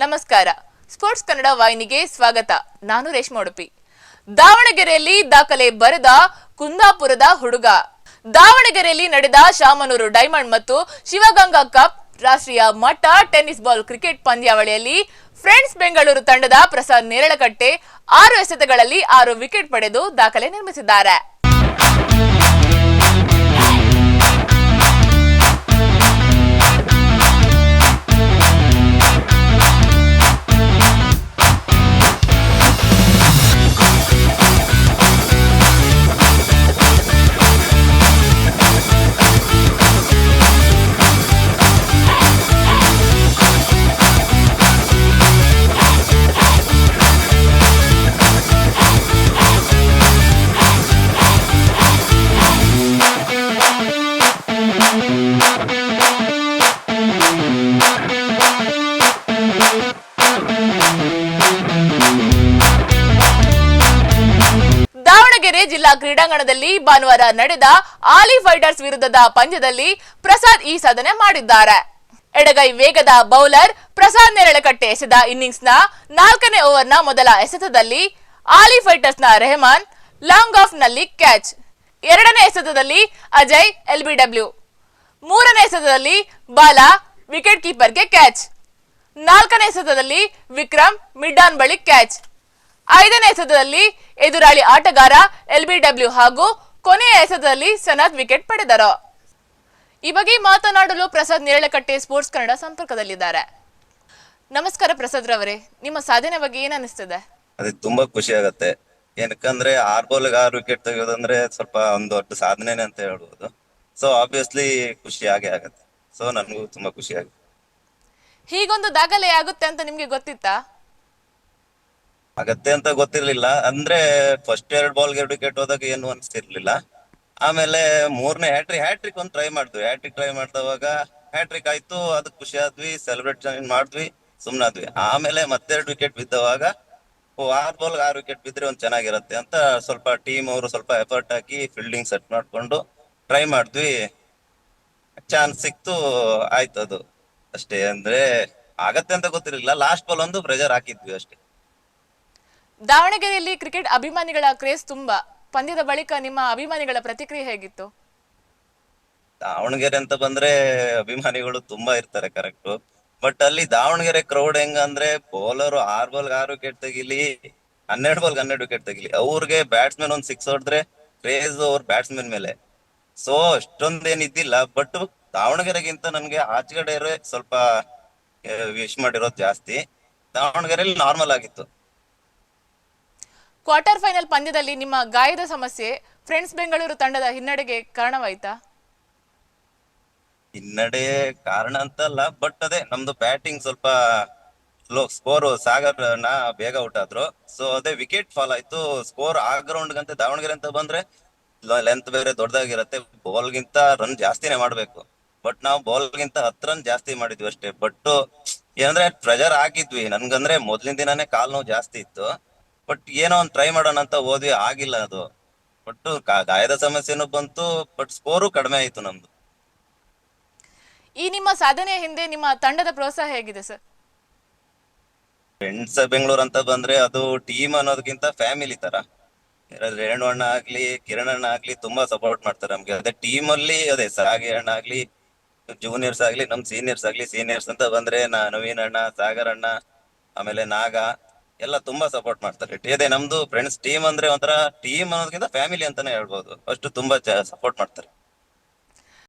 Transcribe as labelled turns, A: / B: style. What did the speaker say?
A: ನಮಸ್ಕಾರ. ಸ್ಪೋರ್ಟ್ಸ್ ಕನ್ನಡ ವಾಹಿನಿಗೆ ಸ್ವಾಗತ. ನಾನು ರೇಷ್ಮಾ ಉಡುಪಿ. ದಾವಣಗೆರೆಯಲ್ಲಿ ದಾಖಲೆ ಬರೆದ ಕುಂದಾಪುರದ ಹುಡುಗ. ದಾವಣಗೆರೆಯಲ್ಲಿ ನಡೆದ ಶಾಮನೂರು ಡೈಮಂಡ್ ಮತ್ತು ಶಿವಗಂಗಾ ಕಪ್ ರಾಷ್ಟ್ರೀಯ ಮಟ್ಟ ಟೆನ್ನಿಸ್ ಬಾಲ್ ಕ್ರಿಕೆಟ್ ಪಂದ್ಯಾವಳಿಯಲ್ಲಿ ಫ್ರೆಂಡ್ಸ್ ಬೆಂಗಳೂರು ತಂಡದ ಪ್ರಸಾದ್ ನೇರಳಕಟ್ಟೆ ಆರು ಎಸೆತಗಳಲ್ಲಿ ಆರು ವಿಕೆಟ್ ಪಡೆದು ದಾಖಲೆ ನಿರ್ಮಿಸಿದ್ದಾರೆ. ಜಿಲ್ಲಾ ಕ್ರೀಡಾಂಗಣದಲ್ಲಿ ಭಾನುವಾರ ನಡೆದ ಆಲಿ ಫೈಟರ್ಸ್ ವಿರುದ್ಧದ ಪಂದ್ಯದಲ್ಲಿ ಪ್ರಸಾದ್ ಈ ಸಾಧನೆ ಮಾಡಿದ್ದಾರೆ. ಎಡಗೈ ವೇಗದ ಬೌಲರ್ ಪ್ರಸಾದ್ ನೆರಳಕಟ್ಟೆ ಎಸೆದ ಇನ್ನಿಂಗ್ಸ್ನ ನಾಲ್ಕನೇ ಓವರ್ನ ಮೊದಲ ಎಸೆತದಲ್ಲಿ ಆಲಿ ಫೈಟರ್ಸ್ನ ರೆಹಮಾನ್ ಲಾಂಗ್ ಆಫ್ನಲ್ಲಿ ಕ್ಯಾಚ್. ಎರಡನೇ ಎಸೆತದಲ್ಲಿ ಅಜಯ್ ಎಲ್ಬಿಡಬ್ಲ್ಯೂ ಮೂರನೇ ಎಸೆತದಲ್ಲಿ ಬಾಲಾ, ವಿಕೆಟ್ ಕೀಪರ್ಗೆ ಕ್ಯಾಚ್. ನಾಲ್ಕನೇ ಎಸೆತದಲ್ಲಿ ವಿಕ್ರಮ್ ಮಿಡ್ ಆನ್ ಬಳಿ ಕ್ಯಾಚ್. ಐದನೇ ಎಸೆತದಲ್ಲಿ ಎದುರಾಳಿ ಆಟಗಾರ ಎಲ್ಬಿಡಬ್ಲ್ಯೂ ಹಾಗೂ ಕೊನೆಯ ಎಸೆತದಲ್ಲಿ ಸನತ್ ವಿಕೆಟ್ ಪಡೆದರು. ಈ ಬಗ್ಗೆ ಮಾತನಾಡಲು ಪ್ರಸಾದ್ ನೇರಳೆಕಟ್ಟೆ ಸ್ಪೋರ್ಟ್ಸ್ ಕನ್ನಡ ಸಂಪರ್ಕದಲ್ಲಿದ್ದಾರೆ. ನಮಸ್ಕಾರ ಪ್ರಸಾದ್ ರವರೇ ನಿಮ್ಮ ಸಾಧನೆ ಬಗ್ಗೆ ಏನ್ ಅನಿಸ್ತದೆ
B: ಅದೇ ತುಂಬಾ ಖುಷಿ ಆಗತ್ತೆ. ಏನಕ್ಕಂದ್ರೆ ಆರ್ ಬಾಲ್ ಆರು ವಿಕೆಟ್ ತೆಗೆಯೋದಂದ್ರೆ ಸ್ವಲ್ಪ ಒಂದು ದೊಡ್ಡ ಸಾಧನೆನೆ ಅಂತ ಹೇಳ್ಬೋದು. ಸೊ ಆಬ್ವಿಯಸ್ಲಿ ಖುಷಿ ಆಗೇ ಆಗತ್ತೆ. ಸೊ ನನಗೂ ತುಂಬಾ ಖುಷಿ ಆಗುತ್ತೆ.
A: ಹೀಗೊಂದು ದಾಖಲೆ ಆಗುತ್ತೆ ಅಂತ ನಿಮ್ಗೆ ಗೊತ್ತಿತ್ತಾ?
B: ಆಗತ್ತೆ ಅಂತ ಗೊತ್ತಿರ್ಲಿಲ್ಲ. ಅಂದ್ರೆ ಫಸ್ಟ್ ಎರಡ್ ಬಾಲ್ಗೆ ಎರಡು ವಿಕೆಟ್ ಹೋದಾಗ ಏನು ಅನ್ಸ್ತಿರ್ಲಿಲ್ಲ. ಆಮೇಲೆ ಮೂರನೇ ಹ್ಯಾಟ್ರಿಕ್ ಹ್ಯಾಟ್ರಿಕ್ ಒಂದ್ ಟ್ರೈ ಮಾಡಿದ್ವಿ. ಹ್ಯಾಟ್ರಿಕ್ ಟ್ರೈ ಮಾಡಿದವಾಗ ಹ್ಯಾಟ್ರಿಕ್ ಆಯ್ತು ಅದಕ್ಕೆ ಖುಷಿ ಆದ್ವಿ ಸೆಲೆಬ್ರೇಟ್ ಮಾಡಿದ್ವಿ ಸುಮ್ನಾದ್ವಿ ಆಮೇಲೆ ಮತ್ತೆರಡು ವಿಕೆಟ್ ಬಿದ್ದವಾಗ ಆರ್ ಬಾಲ್ ಆರು ವಿಕೆಟ್ ಬಿದ್ರೆ ಒಂದ್ ಚೆನ್ನಾಗಿರತ್ತೆ ಅಂತ ಸ್ವಲ್ಪ ಟೀಮ್ ಅವರು ಸ್ವಲ್ಪ ಎಫರ್ಟ್ ಹಾಕಿ ಫೀಲ್ಡಿಂಗ್ ಸೆಟ್ ಮಾಡ್ಕೊಂಡು ಟ್ರೈ ಮಾಡಿದ್ವಿ. ಚಾನ್ಸ್ ಸಿಕ್ತು ಆಯ್ತು ಅದು ಅಷ್ಟೇ. ಅಂದ್ರೆ ಆಗತ್ತೆ ಅಂತ ಗೊತ್ತಿರಲಿಲ್ಲ. ಲಾಸ್ಟ್ ಬಾಲ್ ಒಂದು ಪ್ರೆಜರ್ ಹಾಕಿದ್ವಿ ಅಷ್ಟೇ.
A: ದಾವಣಗೆರೆಯಲ್ಲಿ ಕ್ರಿಕೆಟ್ ಅಭಿಮಾನಿಗಳ ಕ್ರೇಜ್ ತುಂಬಾ. ಪಂದ್ಯದ ಬಳಿಕ ನಿಮ್ಮ ಅಭಿಮಾನಿಗಳ ಪ್ರತಿಕ್ರಿಯೆ ಹೇಗಿತ್ತು?
B: ದಾವಣಗೆರೆ ಅಂತ ಬಂದ್ರೆ ಅಭಿಮಾನಿಗಳು ತುಂಬಾ ಇರ್ತಾರೆ ಕರೆಕ್ಟ್ ಬಟ್ ಅಲ್ಲಿ ದಾವಣಗೆರೆ ಕ್ರೌಡ್ ಹೆಂಗಂದ್ರೆ ಬೌಲರ್ ಆರ್ ಬಾಲ್ ಆರು ವಿಕೆಟ್ ತೆಗಿಲಿ, ಹನ್ನೆರಡು ಬಾಲ್ ಹನ್ನೆರಡು ವಿಕೆಟ್ ತೆಗಿಲಿ. ಅವ್ರಿಗೆ ಬ್ಯಾಟ್ಸ್ಮನ್ ಒಂದ್ ಸಿಕ್ಸ್ ಹೊಡೆದ್ರೆ ಕ್ರೇಜ್ ಅವ್ರ ಬ್ಯಾಟ್ಸ್ಮನ್ ಮೇಲೆ. ಸೊ ಅಷ್ಟೊಂದೇನ್ ಇದ್ದಿಲ್ಲ ಬಟ್ ದಾವಣಗೆರೆಗಿಂತ ನನ್ಗೆ ಆಚೆಗಡೆ ಸ್ವಲ್ಪ ವಿಶ್ ಮಾಡಿರೋದು ಜಾಸ್ತಿ. ದಾವಣಗೆರೆಯಲ್ಲಿ ನಾರ್ಮಲ್ ಆಗಿತ್ತು.
A: ಕ್ವಾರ್ಟರ್ ಫೈನಲ್ ಪಂದ್ಯದಲ್ಲಿ ನಿಮ್ಮ ಗಾಯದ ಸಮಸ್ಯೆ ಫ್ರೆಂಡ್ಸ್ ಬೆಂಗಳೂರು ತಂಡದ ಹಿನ್ನಡೆಗೆ ಕಾರಣವಾಯ್ತಾ?
B: ಹಿನ್ನಡೆ ಕಾರಣ ಅಂತ ಅಲ್ಲ ಬಟ್ ಅದೇ ನಮ್ದು ಬ್ಯಾಟಿಂಗ್ ಸ್ವಲ್ಪ ಸ್ಲೋ, ಸ್ಕೋರ್ ಸಾಗರ್ನ ಬೇಗ ಔಟ್ ಆದ್ರು. ಸೊ ಅದೇ ವಿಕೆಟ್ ಫಾಲ್ ಆಯ್ತು. ಸ್ಕೋರ್ ಆ ಗ್ರೌಂಡ್ ಗಂತೆ, ದಾವಣಗೆರೆ ಅಂತ ಬಂದ್ರೆ ಲೆಂತ್ ಬೇರೆ ದೊಡ್ಡದಾಗಿರತ್ತೆ. ಬಾಲ್ ಗಿಂತ ರನ್ ಜಾಸ್ತಿನೇ ಮಾಡ್ಬೇಕು. ಬಟ್ ನಾವು ಬಾಲ್ ಗಿಂತ ಹತ್ತು ರನ್ ಜಾಸ್ತಿ ಮಾಡಿದ್ವಿ ಅಷ್ಟೇ. ಬಟ್ ಏನಂದ್ರೆ ಪ್ರೆಜರ್ ಹಾಕಿದ್ವಿ. ನನ್ಗಂದ್ರೆ ಮೊದ್ಲಿನ ದಿನಾನೇ ಕಾಲ್ ನೋವು ಜಾಸ್ತಿ ಇತ್ತು. ಬಟ್ ಏನೋ ಒಂದ್ ಟ್ರೈ ಮಾಡೋಣ ಅಂತ ಓದಿ ಆಗಿಲ್ಲ ಅದು. ಬಟ್ ಗಾಯದ ಸಮಸ್ಯೆನೂ ಬಂತು ಬಟ್ ಸ್ಕೋರು ಕಡಿಮೆ ಆಯ್ತು ನಮ್ದು.
A: ಈ ನಿಮ್ಮ ಸಾಧನೆಯ ಹಿಂದೆ ನಿಮ್ಮ ತಂಡದ ಪ್ರೋತ್ಸಾಹ ಹೇಗಿದೆ ಸರ್?
B: ಫ್ರೆಂಡ್ಸ್ ಬೆಂಗಳೂರು ಅಂತ ಬಂದ್ರೆ ಅದು ಟೀಮ್ ಅನ್ನೋದಕ್ಕಿಂತ ಫ್ಯಾಮಿಲಿ ತರ. ರೇಣು ಅಣ್ಣ ಆಗ್ಲಿ ಕಿರಣ್ ಅಣ್ಣ ಆಗ್ಲಿ ತುಂಬಾ ಸಪೋರ್ಟ್ ಮಾಡ್ತಾರೆ ನಮ್ಗೆ. ಅದೇ ಟೀಮ್ ಅಲ್ಲಿ ಅದೇ ಸಾಗಿ ಅಣ್ಣ ಆಗ್ಲಿ ಜೂನಿಯರ್ಸ್ ಆಗ್ಲಿ ನಮ್ ಸೀನಿಯರ್ಸ್ ಆಗ್ಲಿ ಸೀನಿಯರ್ಸ್ ಅಂತ ಬಂದ್ರೆ ನಾ ನವೀನ್ ಅಣ್ಣ ಸಾಗರ್ ಅಣ್ಣ ಆಮೇಲೆ ನಾಗ. ಎಲ್ಲ ತುಂಬಾ ಸಪೋರ್ಟ್ ಮಾಡ್ತಾರೆ. ಅದೇ ನಮ್ದು ಫ್ರೆಂಡ್ಸ್ ಟೀಮ್ ಅಂದ್ರೆ ಒಂಥರ ಟೀಮ್ ಅನ್ನೋದಕ್ಕಿಂತ ಫ್ಯಾಮಿಲಿ ಅಂತಾನೆ ಹೇಳ್ಬೋದು. ಅಷ್ಟು ತುಂಬಾ ಸಪೋರ್ಟ್ ಮಾಡ್ತಾರೆ.